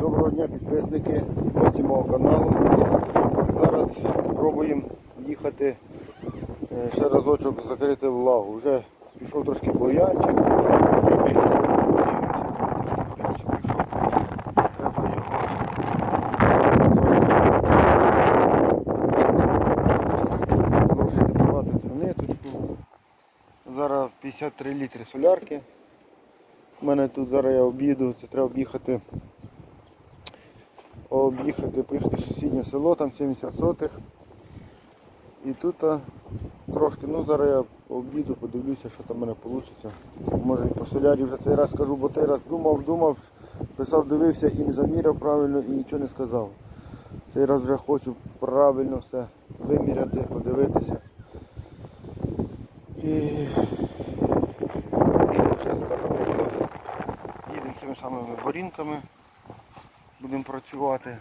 Доброго дня підписники, гості мого каналу. Зараз пробуємо їхати е, ще разочок закрити влагу. Вже пішов трошки бур'янчик. Зараз 53 літри солярки. У мене тут зараз я об'їду, це треба об'їхати об'їхати, поїхати в сусіднє село, там 70 сотих. І тут трошки, ну зараз я об'їду, подивлюся, що там в мене вийде. Може і по солярі вже цей раз скажу, бо той раз думав, думав, писав, дивився і не заміряв правильно і нічого не сказав. Цей раз вже хочу правильно все виміряти, подивитися. І, їдемо цими самими борінками будемо працювати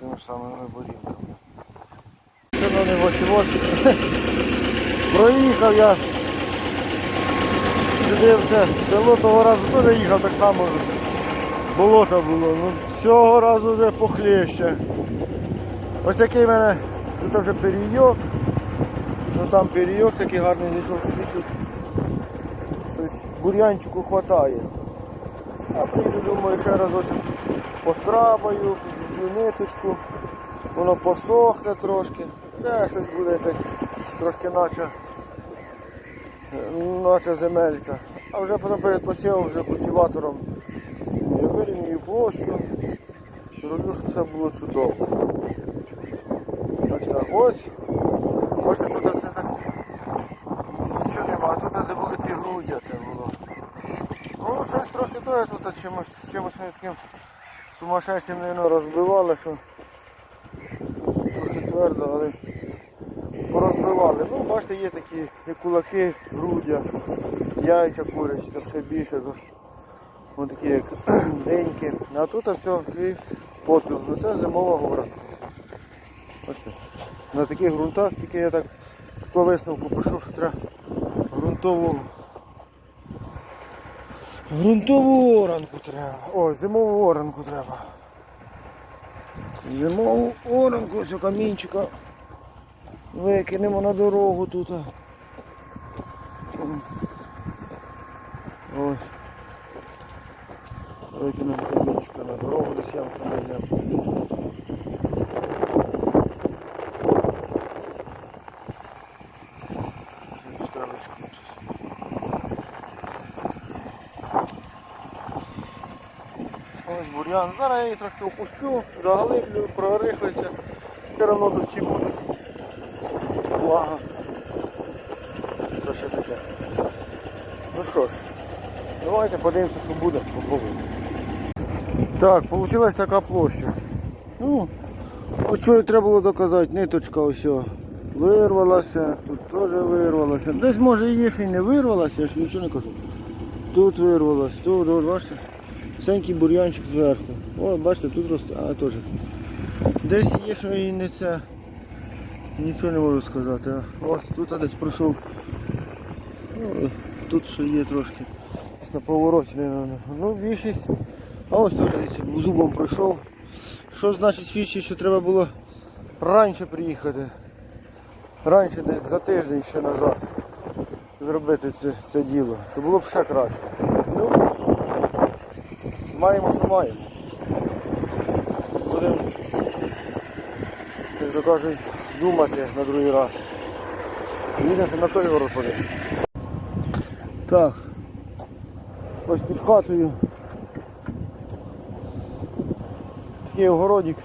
цими самими борінками. Шановні ваші гості, проїхав я сюди все село того разу теж їхав так само. Болото було, ну цього разу вже похлеще. Ось такий в мене тут вже перійок. Ну там перійок такий гарний, нічого якийсь бур'янчику хватає. А прийду, думаю, ще разочок поскрабаю, зіб'ю ниточку, воно посохне трошки, ще щось буде якесь трошки наче, наче земелька. А вже потім перед посівом вже культиватором вирівнюю площу, зроблю, щоб все було чудово. Так так, ось. Бачите, тут це так нічого нема, тут де були ті грудя те було. Ну, щось трохи то тут чимось, чимось ми таким сумасшедшим наверно, розбивали, що трохи твердо, але порозбивали. Ну, бачите, є такі як кулаки, грудя, яйця курячі, там ще більше. Ось такі як деньки. А тут все і попіл. Ну, Це зимова гора. Бачите, на таких ґрунтах тільки я так по висновку пішов, що треба ґрунтову Грунтову оранку треба. Ой, зимову оранку треба. Зимову оранку, ось камінчика. Викинемо на дорогу тут. Ось. Викинемо камінчика на дорогу, десь ямку знайдемо. Ось бур'ян. Зараз я її трохи опущу, заглиблю, прорихлися. Все одно дощі будуть. Влага. Це ще таке. Ну що ж, давайте подивимося, що буде, попробуємо. Так, вийшла така площа. Ну, от що і треба було доказати, ниточка ось. Вирвалася, тут теж вирвалася. Десь може є, що й не вирвалася, я ж нічого не кажу. Тут вирвалася, тут, бачите? Сенький бур'янчик зверху. О, бачите, тут росте, а теж. Десь є, що і не це. Нічого не можу сказати. А. Ось тут десь пройшов. Ну, тут ще є трошки. На повороті, не Ну, більшість. А ось теж десь зубом пройшов. Що значить свідчить, що треба було раніше приїхати. Раніше десь за тиждень ще назад зробити це, це діло. То було б ще краще. Маємо, що маємо. Будемо, як то кажуть, думати на другий раз. Їдемо на той город подивимось. Так. Ось під хатою. Такий огородик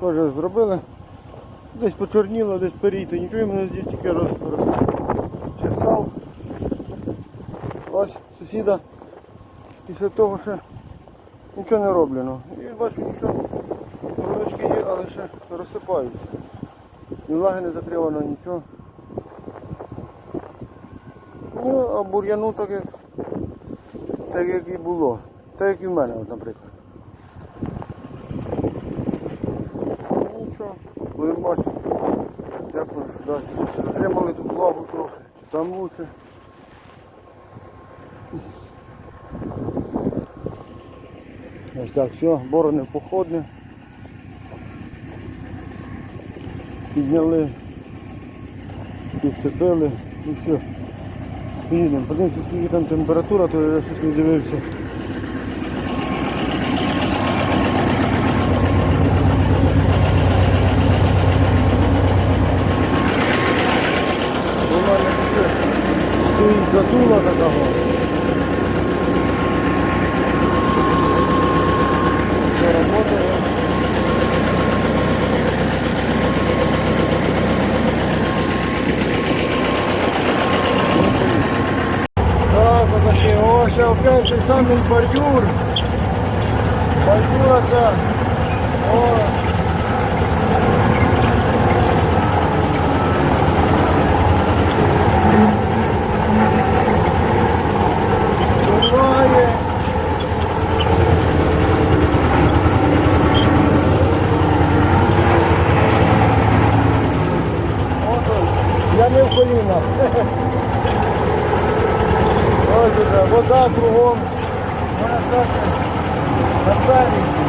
теж зробили. Десь почорніло, десь перійти. Нічого мене здесь тільки роз, розчесав. Ось сусіда після того ще нічого не роблено. І бачу, нічого. Городочки є, але ще розсипаються. Ні влаги не закривано, нічого. Ну, а бур'яну так як, так як і було. Так як і в мене, от, наприклад. Ну, Нічого, будемо бачити. Дякую, що дасть. Затримали тут влагу трохи. Там лучше. Ось так, все, борони походні. Підняли, підцепили і все. Їдемо. Подивимося, скільки там температура, то я щось не дивився. У мене таке стоїть затула такого. Все работає. Так, отаке. О, ще опять же самий бордюр. Бордюр це. О. Буває. Ото, я не в колінах. Ось уже, вода кругом. Можна сказати, на березі.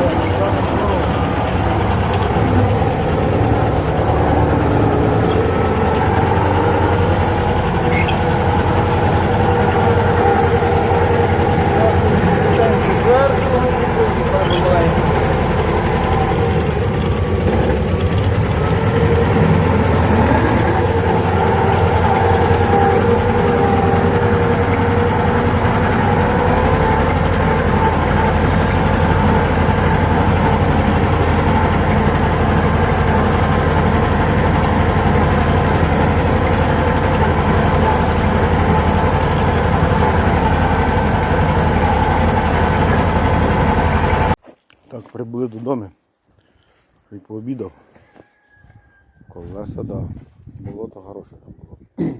О, нічого не було. Включаємо четверту, і перебуваємо. Так, прибули додому. І пообідав. Колеса, да. Болото хороше там було.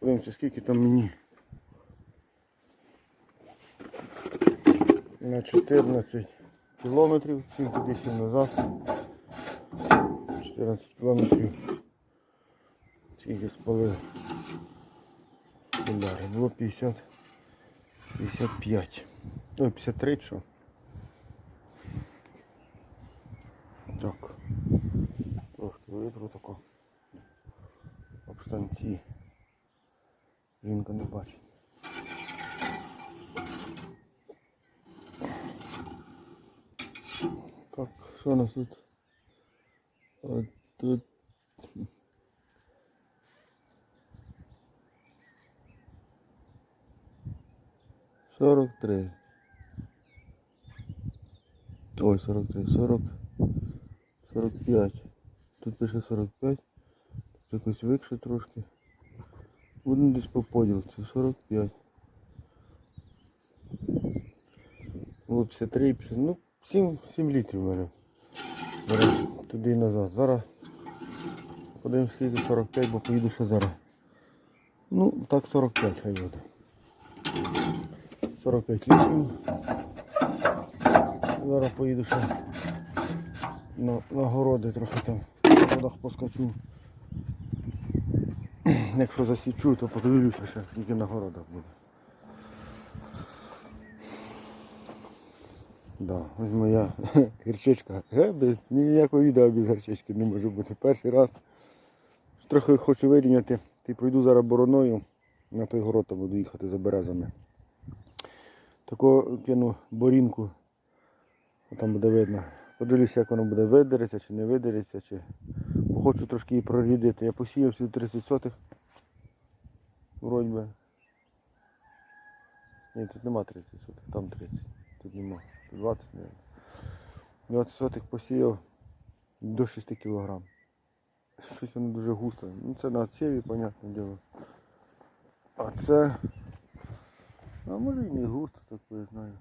Подивимося, скільки там мені. На 14 кілометрів, тільки десь назад. 14 кілометрів. Скільки спалив. Соляри. Було 50. 55. Ой, 53 що. Так. Трошки витру тако. Об штанці. Жінка не бачить. Так, що у нас тут? От тут. Сорок три. Ой, сорок три, сорок. 45. Тут пише 45. Тут якось викше трошки. Будемо десь по поділу. Це 45. Було 53, 50. Ну, 7, 7 літрів в мене. Туди і назад. Зараз подивимось скільки 45, бо поїду ще зараз. Ну, так 45 хай буде. 45 літрів. Зараз поїду ще на, на городи трохи там водах поскочу. Якщо засічу, то подивлюся ще, скільки на городах буде. Да, ось моя гірчичка. Е, без, ніякого відео без гірчички не може бути. Перший раз. Трохи хочу вирівняти. Ти пройду зараз бороною на той город там буду їхати за березами. Таку кину борінку. Там буде видно. Подивлюся, як воно буде видереться чи не видереться, чи хочу трошки її прорідити. Я посіяв всі 30 сотих. Вроді би. Ні, тут нема 30 сотих, там 30. Тут нема. Тут 20, мабуть. 20 сотих посіяв до 6 кілограм. Щось воно дуже густо. Ну це на отсіві, понятне діло. А це. А може і не густо, так я знаю.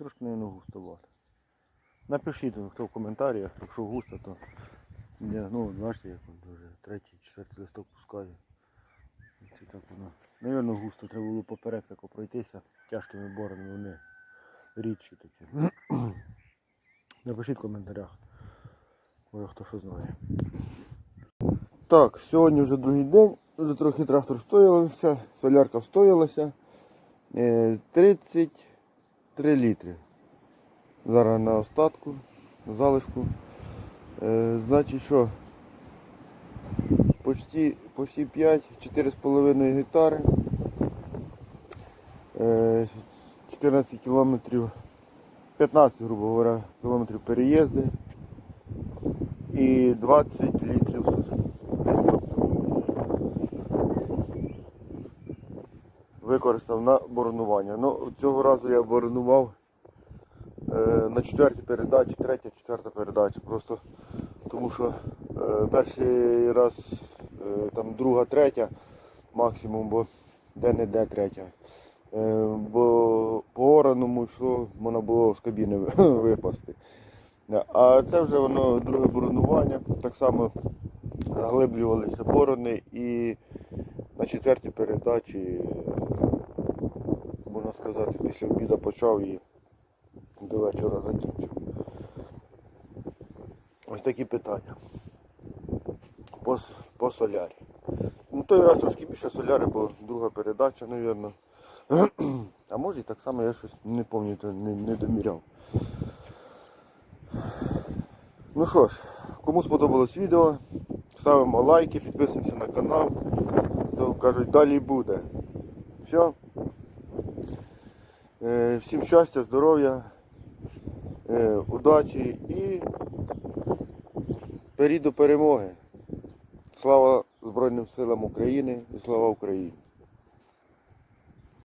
Трошки, не густовато. Напишіть, ну, хто в коментарях, якщо густо, то ну, бачите, як він вже третій, четвертий листок пускає. Це так воно. Навірно, густо треба було поперек тако пройтися тяжкими боронами, вони рідші такі. Напишіть в коментарях. Може хто що знає. Так, сьогодні вже другий день, вже трохи трактор встоявся, солярка встоялася. Е, 30 3 літри. Зараз на остатку, на залишку. Е, Значить що? Почти почти 5, 4,5 гектари, е, 14 кілометрів, 15, грубо говоря, кілометрів переїзди і 20 літрів. Використав на боронування. Ну, цього разу я боронував е, на четвертій передачі, третя, четверта передача. Просто тому що е, перший раз е, там друга, третя максимум, бо де-не-де третя. Е, бо по ораному йшло, можна було з кабіни випасти. А це вже воно друге боронування. Так само заглиблювалися борони і на четвертій передачі, е, можна сказати, після обіду почав і до вечора закінчив. Ось такі питання. По, по солярі. Ну той раз трошки більше соляри, бо друга передача, мабуть. А може і так само я щось не пам'ятаю, не, не доміряв. Ну що ж, кому сподобалось відео, ставимо лайки, підписуємося на канал. То кажуть, далі буде. Все. Е, Всім щастя, здоров'я, е, удачі і вперед до перемоги. Слава Збройним силам України і слава Україні!